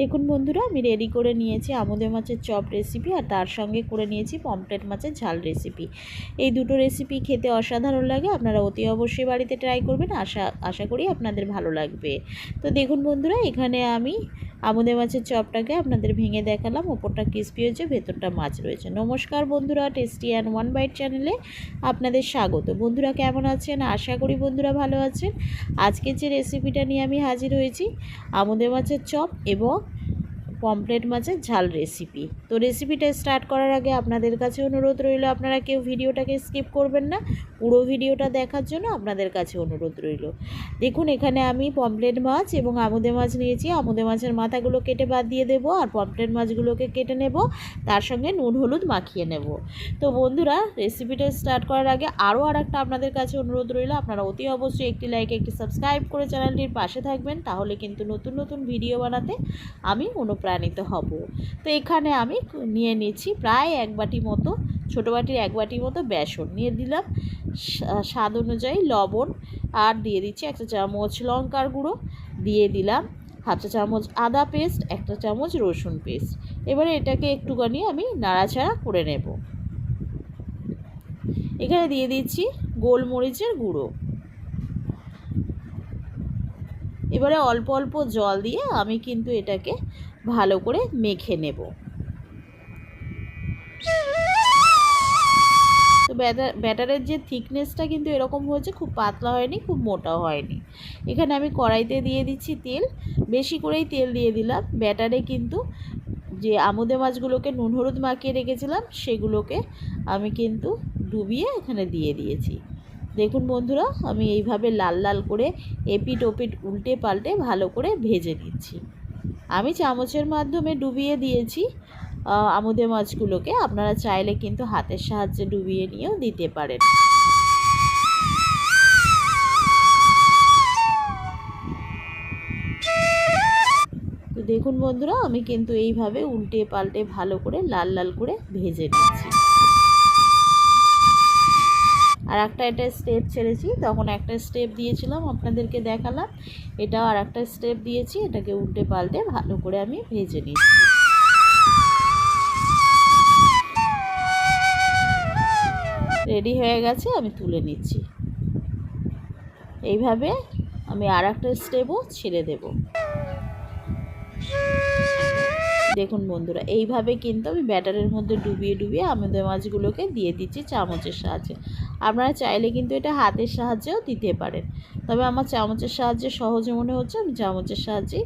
দেখুন বন্ধুরা, আমি রেডি করে নিয়েছি আমোদে মাছের চপ রেসিপি আর তার সঙ্গে করে নিয়েছি পমপ্লেট মাছের ঝাল রেসিপি এই দুটো রেসিপি খেতে অসাধারণ লাগে, আপনারা অতি অবশ্যই বাড়িতে ট্রাই করবেন, আশা আশা করি আপনাদের ভালো লাগবে। তো দেখুন বন্ধুরা, এখানে আমি আমুদে মাছের চপটাকে আপনাদের ভেঙে দেখালাম, ওপরটা ক্রিস্পি হয়েছে, ভেতরটা মাছ রয়েছে। নমস্কার বন্ধুরা টেস্টি অ্যান্ড ওয়ান বাইট চ্যানেলে আপনাদের স্বাগত। বন্ধুরা কেমন আছেন? আশা করি বন্ধুরা ভালো আছেন। আজকে যে রেসিপিটা নিয়ে আমি হাজির হয়েছি আমুদে মাছের চপ এবং পমপ্লেট মাছের ঝাল রেসিপি তো রেসিপিটা স্টার্ট করার আগে আপনাদের কাছে অনুরোধ রইল, আপনারা কেউ ভিডিওটাকে স্কিপ করবেন না, পুরো ভিডিওটা দেখার জন্য আপনাদের কাছে অনুরোধ রইল। দেখুন, এখানে আমি পমপ্লেট মাছ এবং আমুদে মাছ নিয়েছি, আমুদে মাছের মাথাগুলো কেটে বাদ দিয়ে দেবো আর পমপ্লেট মাছগুলোকে কেটে নেব, তার সঙ্গে নুন হলুদ মাখিয়ে নেব। তো বন্ধুরা রেসিপিটা স্টার্ট করার আগে আরও আর একটা আপনাদের কাছে অনুরোধ রইল, আপনারা অতি অবশ্যই একটি লাইক একটি সাবস্ক্রাইব করে চ্যানেলটির পাশে থাকবেন, তাহলে কিন্তু নতুন নতুন ভিডিও বানাতে আমি অনুপ্রাণিত হব। তো এখানে আমি নিয়ে নিচ্ছি প্রায় এক বাটি মতো, ছোটো বাটির এক বাটি মতো বেসন নিয়ে দিলাম। স্বাদ অনুযায়ী লবণ আর দিয়ে দিচ্ছি একটা চামচ লঙ্কার গুঁড়ো দিয়ে দিলাম। হাফ চা চামচ আদা পেস্ট, একটা চামচ রসুন পেস্ট। এবারে এটাকে একটুখানি আমি নাড়াচাড়া করে নেব। এখানে দিয়ে দিচ্ছি গোলমরিচের গুঁড়ো। এবারে অল্প অল্প জল দিয়ে আমি কিন্তু এটাকে ভালো করে মেখে নেব। তো ব্যাটার ব্যাটারের যে থিকনেসটা কিন্তু এরকম হয়েছে, খুব পাতলা হয়নি, খুব মোটাও হয়নি। এখানে আমি কড়াইতে দিয়ে দিচ্ছি তেল, বেশি করেই তেল দিয়ে দিলাম। ব্যাটারে কিন্তু যে আমুদে মাছগুলোকে নুন হলুদ মাখিয়ে রেখেছিলাম, সেগুলোকে আমি কিন্তু ডুবিয়ে এখানে দিয়ে দিয়েছি। দেখুন বন্ধুরা, আমি এইভাবে লাল লাল করে এপিট ওপিট উল্টে পাল্টে ভালো করে ভেজে নিচ্ছি। আমি চামচের মাধ্যমে ডুবিয়ে দিয়েছি আমুদে মাছগুলোকে। আপনারা চাইলে কিন্তু হাতের সাহায্যে ডুবিয়ে নিয়েও দিতে পারেন। দেখুন বন্ধুরা, আমি কিন্তু এইভাবে উল্টে পাল্টে ভালো করে, লাল লাল করে ভেজে নিচ্ছি। আর একটা এটা স্টেপ ছেড়েছি, তখন একটা স্টেপ দিয়েছিলাম আপনাদেরকে দেখালাম। এটাও আর একটা স্টেপ দিয়েছি, এটাকে উল্টে পাল্টে ভালো করে আমি ভেজে নিচ্ছি। রেডি হয়ে গেছে, আমি তুলে নিচ্ছি। এইভাবে আমি আর একটা স্টেপও ছেড়ে দেব। দেখুন বন্ধুরা, এইভাবে কিন্তু আমি ব্যাটারের মধ্যে ডুবিয়ে ডুবিয়ে আমাদের মাছগুলোকে দিয়ে দিচ্ছি, চামচের সাহায্যে। আপনারা চাইলে কিন্তু এটা হাতের সাহায্যেও দিতে পারেন। তবে আমার চামচের সাহায্যে সহজে মনে হচ্ছে আমি চামচের সাহায্যে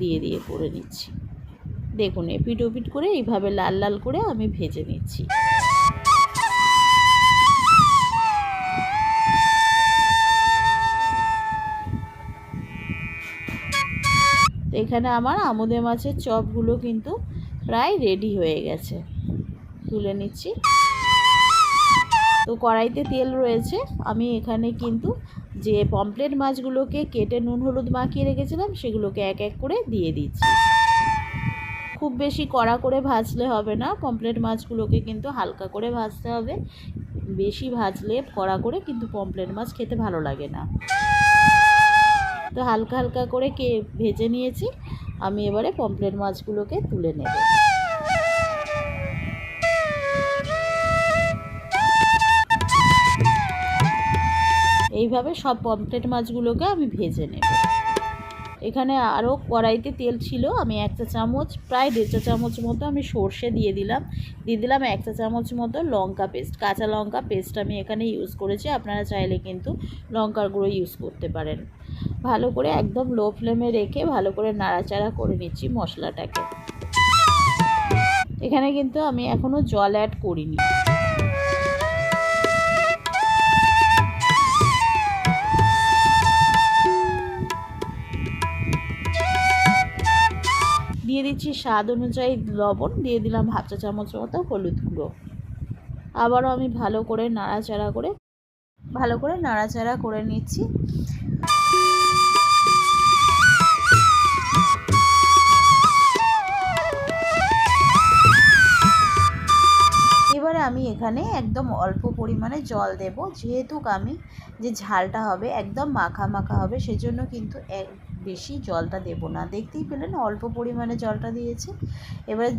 দিয়ে দিয়ে করে নিচ্ছি। দেখুন এপিট ওপিট করে এইভাবে লাল লাল করে আমি ভেজে নিচ্ছি। তো এখানে আমার আমুদে মাছের চপগুলো কিন্তু প্রায় রেডি হয়ে গেছে। তুলে নিচ্ছি। তো কড়াইতে তেল রয়েছে। আমি এখানে কিন্তু যে পমপ্লেট মাছগুলোকে কেটে নুন হলুদ মাখিয়ে রেখেছিলাম, সেগুলোকে এক এক করে দিয়ে দিচ্ছি। খুব বেশি কড়া করে ভাজলে হবে না। পমপ্লেট মাছগুলোকে কিন্তু হালকা করে ভাজতে হবে। বেশি ভাজলে কড়া করে কিন্তু পমপ্লেট মাছ খেতে ভালো লাগে না। তো হালকা হালকা করে কে ভেজে নিয়েছি। আমি এবারে পমপ্লেট মাছগুলোকে তুলে নেব। এইভাবে সব পমপ্লেট মাছগুলোকে আমি ভেজে নেব। এখানে আরও কড়াইতে তেল ছিল, আমি এক চা চামচ, প্রায় দেড় চা চামচ মতো আমি সর্ষে দিয়ে দিলাম। দিয়ে দিলাম এক চা চামচ মতো লঙ্কা পেস্ট, কাঁচা লঙ্কা পেস্ট আমি এখানে ইউজ করেছি, আপনারা চাইলে কিন্তু লঙ্কার গুঁড়ো ইউজ করতে পারেন। ভালো করে একদম লো ফ্লেমে রেখে ভালো করে নাড়াচাড়া করে নিচ্ছি মশলাটাকে। এখানে কিন্তু আমি এখনও জল অ্যাড করিনি। দিয়ে দিচ্ছি স্বাদ অনুযায়ী লবণ, দিয়ে দিলাম হাফ চা চামচ মতো হলুদ গুঁড়ো। আবারও আমি ভালো করে নাড়াচাড়া করে, ভালো করে নাড়াচাড়া করে নিচ্ছি। এখানে একদম অল্প পরিমাণে জল দেব। যেহেতু আমি যে ঝালটা হবে একদম মাখা মাখা হবে, সেজন্য কিন্তু এক বেশি জলটা দেব না। দেখতেই পেলেন অল্প পরিমাণে জলটা দিয়েছি। এবারে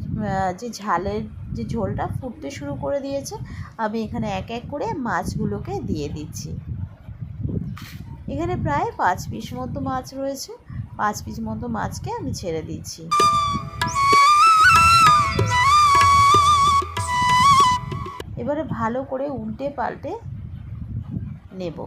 যে ঝালের যে ঝোলটা ফুটতে শুরু করে দিয়েছে, আমি এখানে এক এক করে মাছগুলোকে দিয়ে দিচ্ছি। এখানে প্রায় পাঁচ পিস মতো মাছ রয়েছে। পাঁচ পিস মতো মাছকে আমি ছেড়ে দিচ্ছি। ভালো করে উল্টে পাল্টে নেব।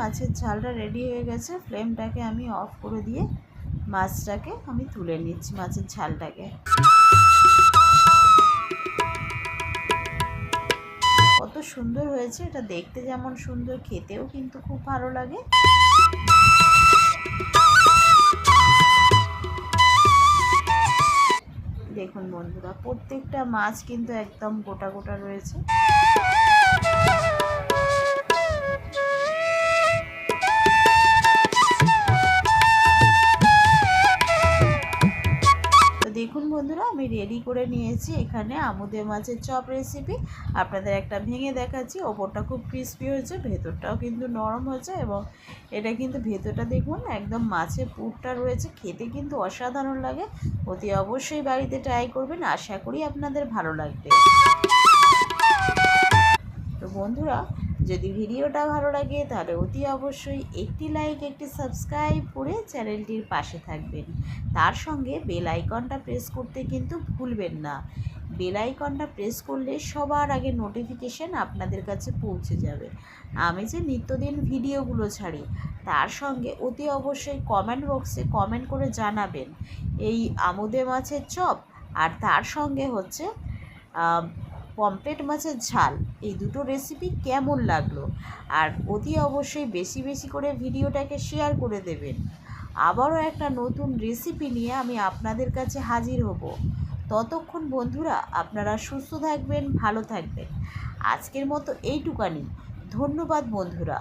মাছের ঝালটা রেডি হয়ে গেছে। ফ্লেমটাকে আমি অফ করে দিয়ে মাছটাকে আমি তুলে নিচ্ছি, মাছের ঝালটাকে। কত সুন্দর হয়েছে, এটা দেখতে যেমন সুন্দর, খেতেও কিন্তু খুব ভালো লাগে। দেখুন বন্ধুরা, প্রত্যেকটা মাছ কিন্তু একদম গোটা গোটা রয়েছে। দেখুন বন্ধুরা, আমি রেডি করে নিয়েছি এখানে আমুদে মাছের চপ রেসিপি আপনাদের একটা ভেঙে দেখাচ্ছি, ওপরটা খুব ক্রিস্পি হয়েছে, ভেতরটাও কিন্তু নরম হয়েছে এবং এটা কিন্তু ভেতরটা দেখুন একদম মাছের পুরটা রয়েছে, খেতে কিন্তু অসাধারণ লাগে। অতি অবশ্যই বাড়িতে ট্রাই করবেন, আশা করি আপনাদের ভালো লাগবে। তো বন্ধুরা যদি ভিডিওটা ভালো লাগে, তাহলে অতি অবশ্যই একটি লাইক একটি সাবস্ক্রাইব করে চ্যানেলটির পাশে থাকবেন। তার সঙ্গে বেল আইকনটা প্রেস করতে কিন্তু ভুলবেন না। বেল আইকনটা প্রেস করলে সবার আগে নোটিফিকেশান আপনাদের কাছে পৌঁছে যাবে। আমি যে নিত্যদিন ভিডিওগুলো ছাড়ি, তার সঙ্গে অতি অবশ্যই কমেন্ট বক্সে কমেন্ট করে জানাবেন। এই আমোদে মাছের চপ, আর তার সঙ্গে হচ্ছে পমফ্রেট মাছের ঝাল। এই দুটো রেসিপি কেমন লাগল? আর অতি অবশ্যই বেশি বেশি করে ভিডিওটাকে শেয়ার করে দেবেন। আবারও একটা নতুন রেসিপি নিয়ে আমি আপনাদের কাছে হাজির হব। ততক্ষণ বন্ধুরা, আপনারা সুস্থ থাকবেন, ভালো থাকবেন। আজকের মতো এইটুকানি। ধন্যবাদ বন্ধুরা।